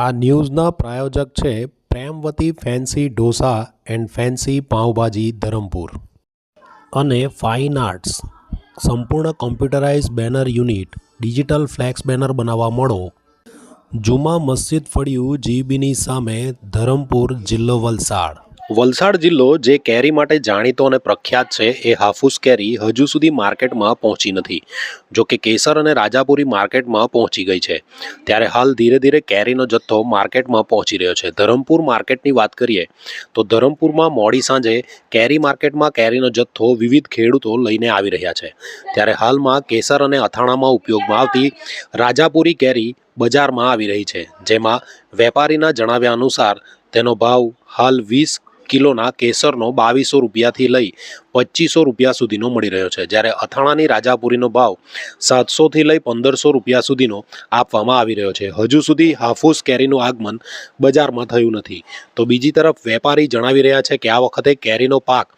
આ ન્યૂઝના પ્રાયોજક છે Premvati fancy dosa and fancy pav bhaji Dharampur. અને ફાઇન આર્ટ્સ. સંપૂર્ણ computerise banner unit, digital flex banner બનાવવા મળો. જુમા મસ્જિદ ફળિયું જીબીની સામે ધરમપુર જિલ્લો વલસાડ. વલસાડ જિલ્લો જે કેરી માટે જાણીતો અને પ્રખ્યાત છે, એ હાફૂસ કેરી હજુ સુધી માર્કેટમાં પહોંચી નથી. જો કે કેસર અને રાજાપુરી માર્કેટમાં પહોંચી ગઈ છે. ત્યારે હાલ ધીરે ધીરે કેરીનો જથ્થો માર્કેટમાં પહોંચી રહ્યો છે. ધરમપુર માર્કેટની વાત કરીએ, તો ધરમપુરમાં મોડી સાંજે કેરી માર્કેટમાં કેરીનો જથ્થો વિવિધ ખેડૂતો લઈને આવી રહ્યા છે. ત્યારે હાલમાં કેસર અને અથાણામાં ઉપયોગમાં આવતી રાજાપુરી કેરી બજારમાં આવી રહી છે, જેમાં વેપારીના જણાવ્યા અનુસાર તેનો ભાવ હાલ વીસ કિલોના કેસરનો બાવીસો રૂપિયાથી લઈ પચીસો રૂપિયા સુધીનો મળી રહ્યો છે. જ્યારે અથાણાની રાજાપુરીનો ભાવ સાતસોથી લઈ પંદરસો રૂપિયા સુધીનો આપવામાં આવી રહ્યો છે. હજુ સુધી હાફૂસ કેરીનું આગમન બજારમાં થયું નથી. તો બીજી તરફ વેપારી જણાવી રહ્યા છે કે આ વખતે કેરીનો પાક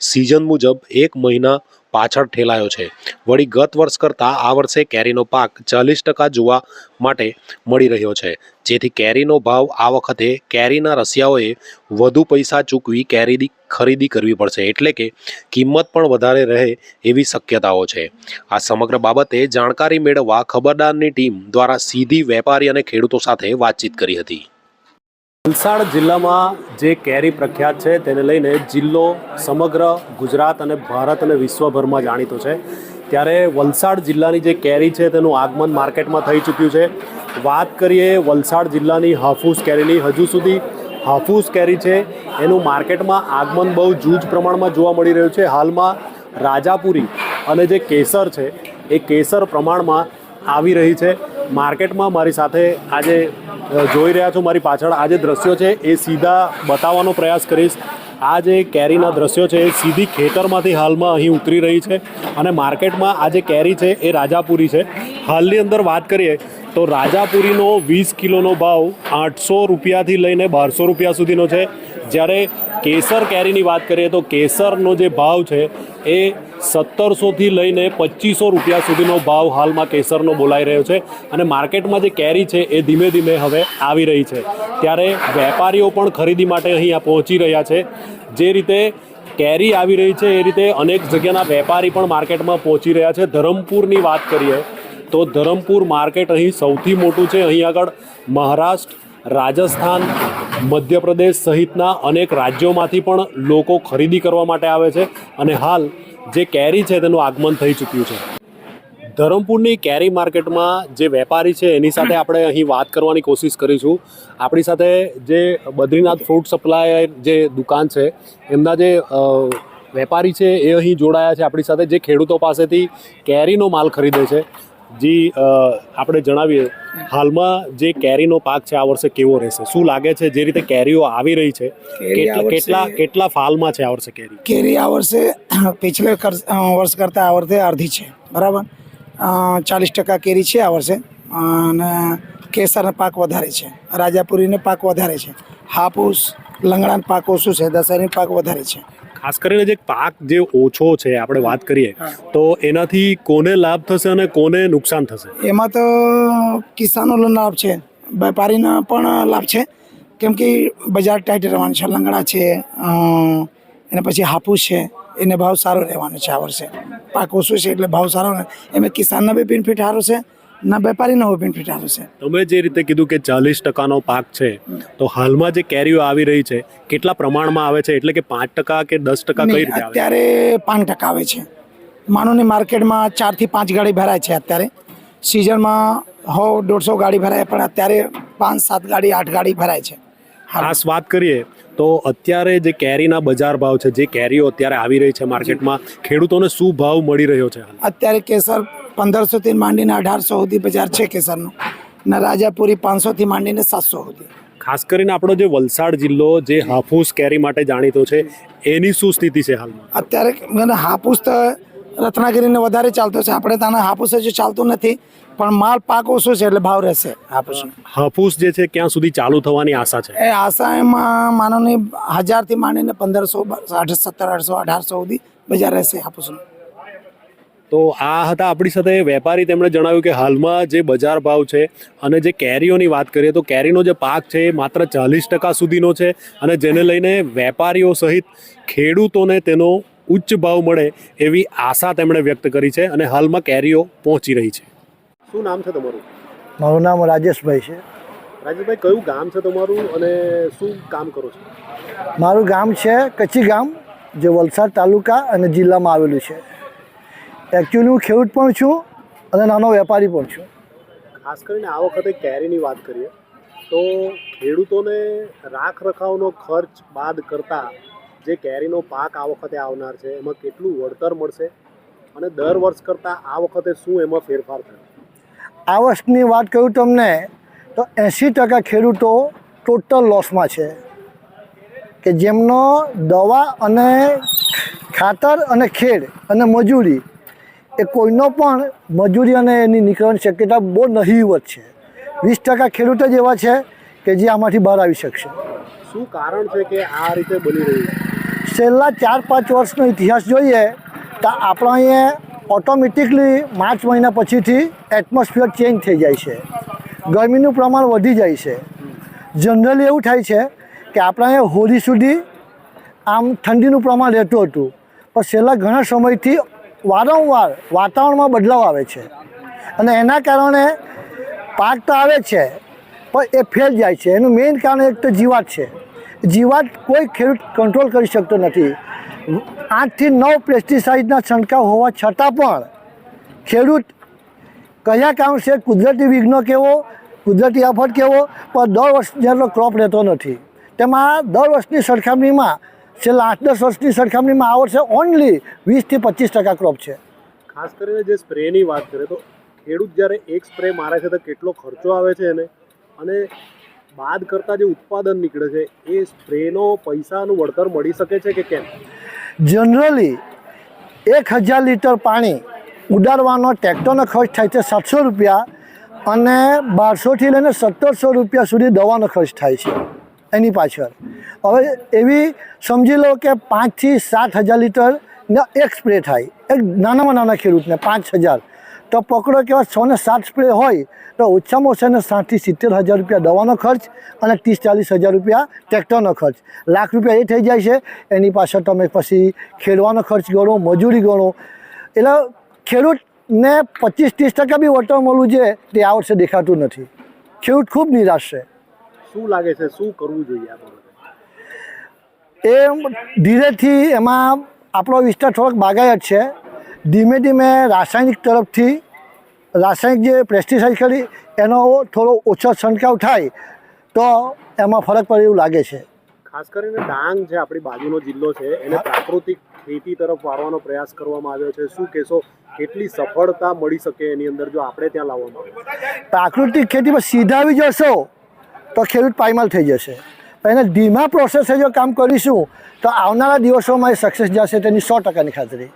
સિઝન મુજબ એક મહિના પાછળ ઠેલાયો છે. વળી ગત વર્ષ કરતાં આ વર્ષે કેરીનો પાક ચાલીસ ટકા જોવા માટે મળી રહ્યો છે. જેથી કેરીનો ભાવ આ વખતે કેરીના રસિયાઓએ વધુ પૈસા ચૂકવી કેરીની ખરીદી કરવી પડશે. એટલે કે કિંમત પણ વધારે રહે એવી શક્યતાઓ છે. આ સમગ્ર બાબતે જાણકારી મેળવવા ખબરદારની ટીમ દ્વારા સીધી વેપારી અને ખેડૂતો સાથે વાતચીત કરી હતી. વલસાડ જિલ્લામાં જે કેરી પ્રખ્યાત છે તેને લઈને જિલ્લો સમગ્ર ગુજરાત અને ભારત અને વિશ્વભરમાં જાણીતો છે. ત્યારે વલસાડ જિલ્લાની જે કેરી છે તેનું આગમન માર્કેટમાં થઈ ચૂક્યું છે. વાત કરીએ વલસાડ જિલ્લાની હાફૂસ કેરીની, હજુ સુધી હાફૂસ કેરી છે એનું માર્કેટમાં આગમન બહુ જૂજ પ્રમાણમાં જોવા મળી રહ્યું છે. હાલમાં રાજાપુરી અને જે કેસર છે એ કેસર પ્રમાણમાં આવી રહી છે. માર્કેટમાં મારી સાથે આજે જોઈ રહ્યા છો મારી પાછળ. આ જે દ્રશ્યો છે, એ સીધા બતાવવાનો પ્રયાસ કરીશ. આ જે કેરીના દ્રશ્યો છે, એ સીધી ખેતરમાંથી હાલમાં અહીં ઉતરી રહી છે. અને માર્કેટમાં આ જે કેરી છે, એ રાજાપુરી છે. હાલની અંદર વાત કરીએ તો રાજાપુરીનો વીસ કિલોનો ભાવ આઠસો રૂપિયાથી લઈને બારસો રૂપિયા સુધીનો છે. જ્યારે કેસર કેરીની વાત કરીએ તો કેસરનો જે ભાવ છે એ સત્તરસોથી લઈને પચીસો રૂપિયા સુધીનો ભાવ હાલમાં કેસરનો બોલાઈ રહ્યો છે અને માર્કેટમાં જે કેરી છે એ ધીમે ધીમે હવે આવી રહી છે. ત્યારે વેપારીઓ પણ ખરીદી માટે અહીંયા પહોંચી રહ્યા છે. જે રીતે કેરી આવી રહી છે એ રીતે અનેક જગ્યાના વેપારી પણ માર્કેટમાં પહોંચી રહ્યા છે. ધરમપુરની વાત કરીએ તો ધરમપુર માર્કેટ અહીં સૌથી મોટું છે. અહીં આગળ મહારાષ્ટ્ર, રાજસ્થાન, મધ્યપ્રદેશ સહિતના અનેક રાજ્યોમાંથી પણ લોકો ખરીદી કરવા માટે આવે છે અને હાલ જે કેરી છે તેનું આગમન થઈ ચૂક્યું છે. ધરમપુરની કેરી માર્કેટમાં જે વેપારી છે એની સાથે આપણે અહીં વાત કરવાની કોશિશ કરીશું. આપણી સાથે જે બદ્રીનાથ ફ્રૂટ સપ્લાય જે દુકાન છે, એમના જે વેપારી છે એ અહીં જોડાયા છે. આપણી સાથે જે ખેડૂતો પાસેથી કેરીનો માલ ખરીદે છે. જી આપણે જણાવીએ. હાલમાં જે કેરીનો પાક છે આ વર્ષે કેવો રહેશે? શું લાગે છે જે રીતે કેરીઓ આવી રહી છે? કેટલા કેટલા ફાલમાં છે આ વર્ષે કેરી? કેરી આ વર્ષે પિછલે વર્ષ કરતાં આ વર્ષે અડધી છે. બરાબર? ચાલીસ ટકા કેરી છે આ વર્ષે. અને કેસરનો પાક વધારે છે. રાજાપુરીનો પાક વધારે છે. હાપુસ લંગડાનો પાક ઓછું છે. દશેરીનો પાક વધારે છે. ખાસ કરીને જે પાક જે ઓછો છે આપણે વાત કરીએ તો એનાથી કોને લાભ થશે અને કોને નુકસાન થશે? એમાં તો કિસાનોનો લાભ છે વેપારીનો પણ લાભ છે. કેમ કે બજાર ટાઈટ રહેવાનું છે લંગડા છે એના પછી હાફૂસ છે એને ભાવ સારો રહેવાનો છે આ વર્ષે. પાક ઓછું છે એટલે ભાવ સારો રહે એમાં કિસાનનો બી બેનિફિટ સારો છે ના વેપારીનો બી બેનિફિટ છે. તમે જે રીતે કીધું કે ચાલીસ ટકાનો પાક છે તો હાલમાં જે કેરીઓ આવી રહી છે કેટલા પ્રમાણમાં આવે છે? એટલે કે પાંચ ટકા કે દસ ટકા કઈ રીતે અત્યારે પાંચ ટકા આવે છે. માનો ને માર્કેટમાં ચારથી પાંચ ગાડી ભરાય છે અત્યારે. સિઝનમાં હો દોઢસો ગાડી ભરાય પણ અત્યારે પાંચ સાત ગાડી આઠ ગાડી ભરાય છે. ખાસ વાત કરીએ તો અત્યારે જે કેરીના બજાર ભાવ છે જે કેરીઓ અત્યારે આવી રહી છે માર્કેટમાં ખેડૂતોને શું ભાવ મળી રહ્યો છે? અત્યારે કેસર પંદરસોથી માંડીને અઢારસો સુધી બજાર છે કેસરનું. ને રાજાપુરી પાંચસોથી માંડીને સાતસો સુધી. ખાસ કરીને આપણો જે વલસાડ જિલ્લો જે હાફૂસ કેરી માટે જાણીતો છે એની શું સ્થિતિ છે હાલમાં? અત્યારે મને હાફૂસ તો રત્નાગીરીને વધારે ચાલતો છે. આપણે ત્યાંના હાફૂસ હજુ ચાલતું નથી પણ માલ પાક ઓછો છે એટલે ભાવ રહેશે હાફૂસ હાફૂસ જે છે ક્યાં સુધી ચાલુ થવાની આશા છે? એ આશા એમાં માનો ને હજારથી માંડીને પંદરસો સાઠ સત્તર આઠસો અઢારસો સુધી બજાર રહેશે હાપૂસનું તો આ હતા આપણી સાથે વેપારી. તેમણે જણાવ્યું કે હાલમાં જે બજાર ભાવ છે અને જે કેરીઓની વાત કરીએ તો કેરીનો જે પાક છે એ માત્ર ચાલીસ ટકા સુધીનો છે અને જેને લઈને વેપારીઓ સહિત ખેડૂતોને તેનો ઉચ્ચ ભાવ મળે એવી આશા તેમણે વ્યક્ત કરી છે અને હાલમાં કેરીઓ પહોંચી રહી છે. શું નામ છે તમારું? મારું નામ રાજેશભાઈ છે. રાજેશભાઈ કયું ગામ છે તમારું અને શું કામ કરો છો? મારું ગામ છે કચ્છી ગામ જે વલસાડ તાલુકા અને જિલ્લામાં આવેલું છે. એકચ્યુઅલી હું ખેડૂત પણ છું અને નાનો વેપારી પણ છું. ખાસ કરીને આ વખતે કેરીની વાત કરીએ તો ખેડૂતોને રાખ રખાવનો ખર્ચ બાદ કરતા જે કેરીનો પાક આ વખતે આવનાર છે એમાં કેટલું વળતર મળશે અને દર વર્ષ કરતાં આ વખતે શું એમાં ફેરફાર થયો? આ વર્ષની વાત કરું તમને તો એંસી ટકા ખેડૂતો ટોટલ લોસમાં છે. કે જેમનો દવા અને ખાતર અને ખેડ અને મજૂરી એ કોઈનો પણ મજૂરી અને એની નીકળવાની શક્યતા બહુ નહીવત છે. વીસ ટકા ખેડૂતો જ એવા છે કે જે આમાંથી બહાર આવી શકશે. શું કારણ છે કે આ રીતે બની રહ્યું? છેલ્લા ચાર પાંચ વર્ષનો ઇતિહાસ જોઈએ તો આપણા અહીંયા ઓટોમેટિકલી માર્ચ મહિના પછીથી એટમોસ્ફિયર ચેન્જ થઈ જાય છે. ગરમીનું પ્રમાણ વધી જાય છે. જનરલી એવું થાય છે કે આપણા અહીંયા હોળી સુધી આમ ઠંડીનું પ્રમાણ રહેતું હતું. પણ છેલ્લા ઘણા સમયથી વારંવાર વાતાવરણમાં બદલાવ આવે છે. અને એના કારણે પાક તો આવે છે, પણ એ ફેલ જાય છે. એનું મેઇન કારણ એક તો જીવાત છે. જીવાત કોઈ ખેડૂત કંટ્રોલ કરી શકતો નથી. આઠથી નવ પેસ્ટિસાઇડના છંટકાવ હોવા છતાં પણ ખેડૂત કયા કારણસે કુદરતી વિઘ્નો કેવો, કુદરતી આફત કેવો, પણ દર વર્ષ જેટલો ક્રોપ રહેતો નથી. તેમાં દર વર્ષની સરખામણીમાં છેલ્લા આઠ દસ વર્ષની સરખામણીમાં આ વર્ષે ઓનલી વીસથી પચીસ ટકા ક્રોપ છે. ખાસ કરીને જે સ્પ્રેની વાત કરીએ તો ખેડૂત જ્યારે એક સ્પ્રે મારે છે તો કેટલો ખર્ચો આવે છે એને? અને બાદ કરતાં જે ઉત્પાદન નીકળે છે એ સ્પ્રેનો પૈસાનું વળતર મળી શકે છે કે કેમ? જનરલી એક હજાર લીટર પાણી ઉડાડવાનો ટ્રેક્ટરનો ખર્ચ થાય છે સાતસો રૂપિયા અને બારસોથી લઈને સત્તરસો રૂપિયા સુધી દવાનો ખર્ચ થાય છે. એની પાછળ. હવે એવી સમજી લો કે પાંચથી સાત હજાર લીટર ને એક સ્પ્રે થાય. એક નાનામાં નાના ખેડૂતને પાંચ હજાર. તો પકડો કેવા છ ને સાત સ્પ્રે હોય, તો ઓછામાં ઓછા ને સાઠથી સિત્તેર હજાર રૂપિયા દવાનો ખર્ચ અને ત્રીસ ચાલીસ હજાર રૂપિયા ટ્રેક્ટરનો ખર્ચ. લાખ રૂપિયા એ થઈ જાય છે. એની પાછળ તમે પછી ખેડવાનો ખર્ચ ગણો, મજૂરી ગણો. એટલે ખેડૂતને પચીસ ત્રીસ ટકા બી વળતર મળવું છે તે આ વર્ષે દેખાતું નથી. ખેડૂત ખૂબ નિરાશ છે. શું લાગે છે? શું કરવું જોઈએ આપણે એ ધીરેથી એમાં આપણો વિસ્તાર થોડોક બાગાયત છે. ધીમે ધીમે રાસાયણિક તરફથી રાસાયણિક જે પેસ્ટિસાઇડ કરી એનો થોડો ઓછો છંટકાવ થાય તો એમાં ફરક પડે એવું લાગે છે. ખાસ કરીને ડાંગ જે આપણી બાજુનો જિલ્લો છે એને પ્રાકૃતિક ખેતી તરફ વાળવાનો પ્રયાસ કરવામાં આવ્યો છે. શું કહેશો? કેટલી સફળતા મળી શકે એની અંદર જો આપણે ત્યાં લાવવામાં? આવે પ્રાકૃતિક ખેતીમાં સીધા આવી જશો તો ખેડૂત પાયમાલ થઈ જશે. એને ધીમા પ્રોસેસે જો કામ કરીશું, તો આવનારા દિવસોમાં એ સક્સેસ જશે તેની સો ટકાની ખાતરી.